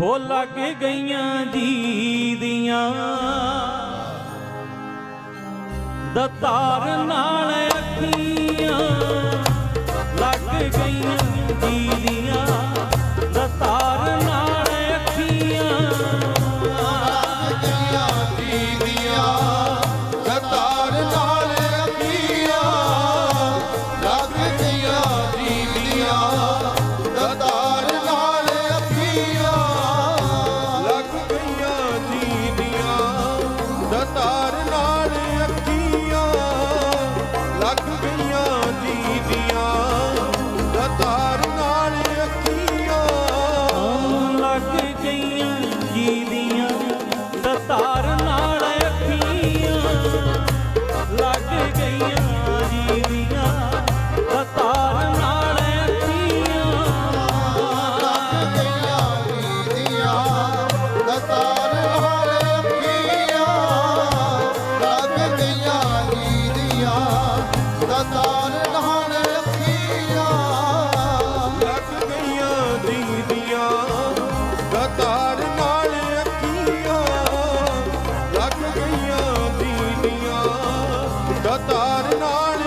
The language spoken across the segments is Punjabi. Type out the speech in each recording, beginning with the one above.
ਹੋ ਲੱਗ ਗਈਆਂ ਜੀ ਦੀਆਂ। ਦਤਾਰ ਨਾਲ ਅੱਖੀਆਂ ਲੱਗ ਗਈਆਂ ਜੀ ਦੀਆਂ। ਦਤਾਰ ਨਾਲ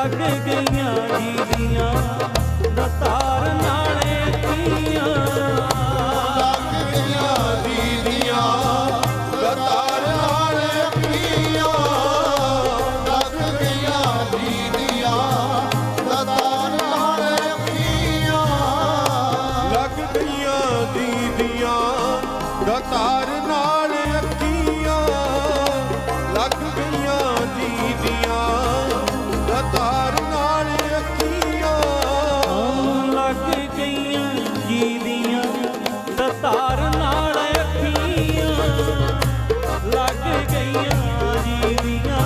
ਵਗ ਗਈਆਂ ਦੀਆਂ ਦਸਤਾਰ ਦੀਆਂ ਦਤਾਰ ਲੱਗ ਗਈਆਂ ਦੀਆਂ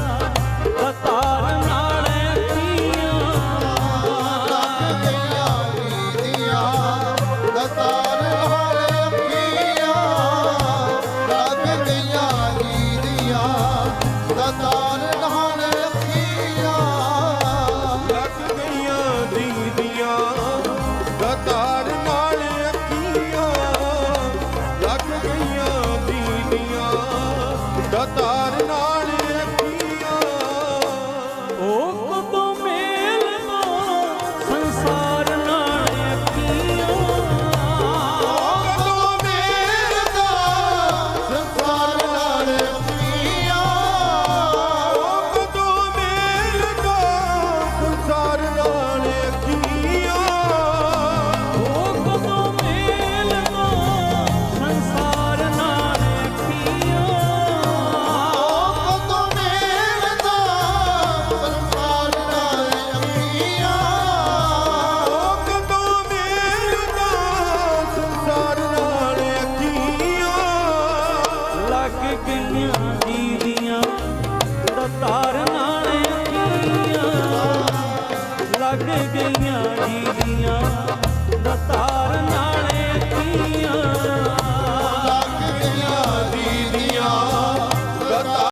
ਦਤਾਰ ਨਾਲ ਅੱਖੀਆਂ ਲੱਗ ਗਈਆਂ ਜੀ ਦੀਆਂ ਦਤਾਰ ਗਈਆਂ ਜੀ ਕਈਆਂ ਜੀ ਦੀਆਂ ਦਤਾਰ ਨਾਲੇ ਕੀਆਂ।